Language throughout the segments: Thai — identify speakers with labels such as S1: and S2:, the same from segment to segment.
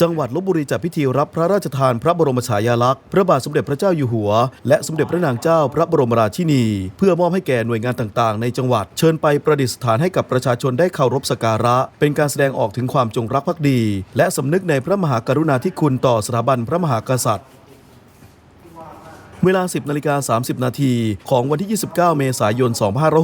S1: จังหวัดลบบุรีจัดพิธีรับพระราชทานพระบรมฉายาลักษณ์พระบาทสมเด็จพระเจ้าอยู่หัว และสมเด็จพระนางเจ้าพระบรมราชินี เพื่อมอบให้แก่หน่วยงานต่างๆ ในจังหวัดเชิญไปประดิษฐานให้กับประชาชนได้เคารพสักการะ เป็นการแสดงออกถึงความจงรักภักดี และสำนึกในพระมหากรุณาธิคุณต่อสถาบันพระมหากษัตริย์ เวลา 10นาฬิกา30 นาทีของวันที่ 29 เมษายน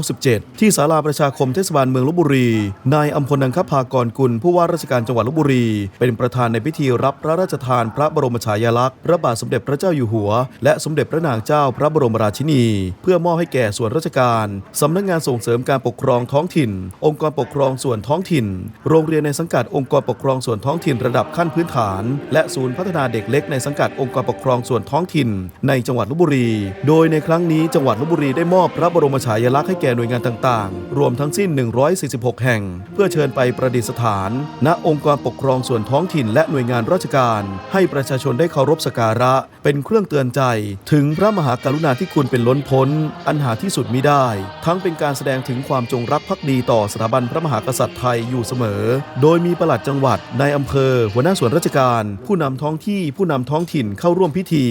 S1: 2567 ที่ศาลาประชาคมเทศบาลเมืองลบบุรี นายอัมพลนังคภากรกุล ผู้ว่าราชการจังหวัดลบบุรี เป็นประธานในพิธีรับพระราชทานพระบรมฉายาลักษณ์พระบาทสมเด็จพระเจ้าอยู่หัว และสมเด็จพระนางเจ้าพระบรมราชินี เพื่อมอบให้แก่ส่วนราชการสำนักงานส่งเสริมการปกครองท้องถิ่น องค์กรปกครองส่วนท้องถิ่น โรงเรียนในสังกัดองค์กรปกครองส่วนท้องถิ่นระดับขั้นพื้นฐาน และศูนย์พัฒนาเด็กเล็กในสังกัดองค์กรปกครองส่วนท้องถิ่น ในจังหวัดลบบุรี โดยในครั้งนี้จังหวัดลบบุรีได้มอบพระบรมฉายาลักษณ์ให้แก่หน่วยงานต่างๆ รวมทั้งสิ้น 146 แห่ง เพื่อเชิญไปประดิษฐาน ณองค์กรปกครองส่วนท้องถิ่นและหน่วยงานราชการ ให้ประชาชนได้เคารพสักการะ เป็นเครื่องเตือนใจ ถึงพระมหากรุณาธิคุณเป็นล้นพ้น อันหาที่สุดมิได้ ทั้งเป็นการแสดงถึงความจงรักภักดีต่อสถาบันพระมหากษัตริย์ไทยอยู่เสมอ โดยมีปลัดจังหวัดนายอำเภอ หัวหน้าส่วนราชการ ผู้นำท้องที่ผู้นำท้องถิ่นเข้าร่วมพิธี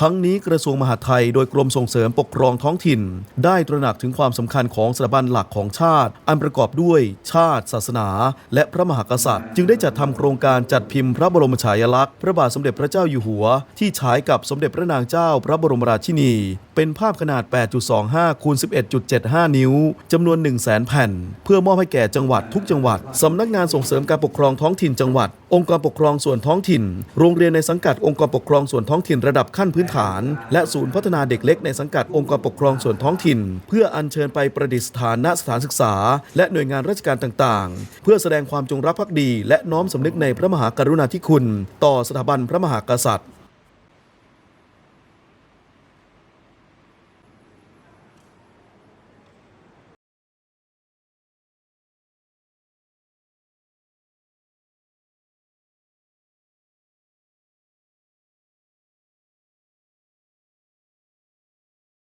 S1: ทั้งนี้กระทรวงมหาดไทย โดยกรมส่งเสริมปกครองท้องถิ่น ได้ตระหนักถึงความสำคัญของสถาบันหลักของชาติ อันประกอบด้วยชาติ ศาสนา และพระมหากษัตริย์ จึงได้จัดทำโครงการจัดพิมพ์พระบรมฉายาลักษณ์พระบาทสมเด็จพระเจ้าอยู่หัว ที่ฉายกับสมเด็จพระนางเจ้าพระบรมราชินี เป็นภาพขนาด 8.25คูณ11.75 นิ้วจำนวน 1 0 0 0 0แแผ่น เพื่อมอบให้แก่จังหวัดทุกจังหวัดสำนักงานส่งเสริมการปกครองท้องถิ่นจังหวัด องค์กรปกครองส่วนท้องถิ่น โรงเรียนในสังกัดองค์กรปกครองส่วนท้องถิ่นระดับขั้นพื้นฐาน และศูนย์พัฒนาเด็กเล็กในสังกัดองค์กรปกครองส่วนท้องถิ่น เพื่ออัญเชิญไปประดิษฐานณสถานศึกษา และหน่วยงานราชการต่างๆ เพื่อแสดงความจงรักภักดี และน้อมสำนึกในพระมหากรุณาธิคุณ ต่อสถาบันพระมหากษัตริย์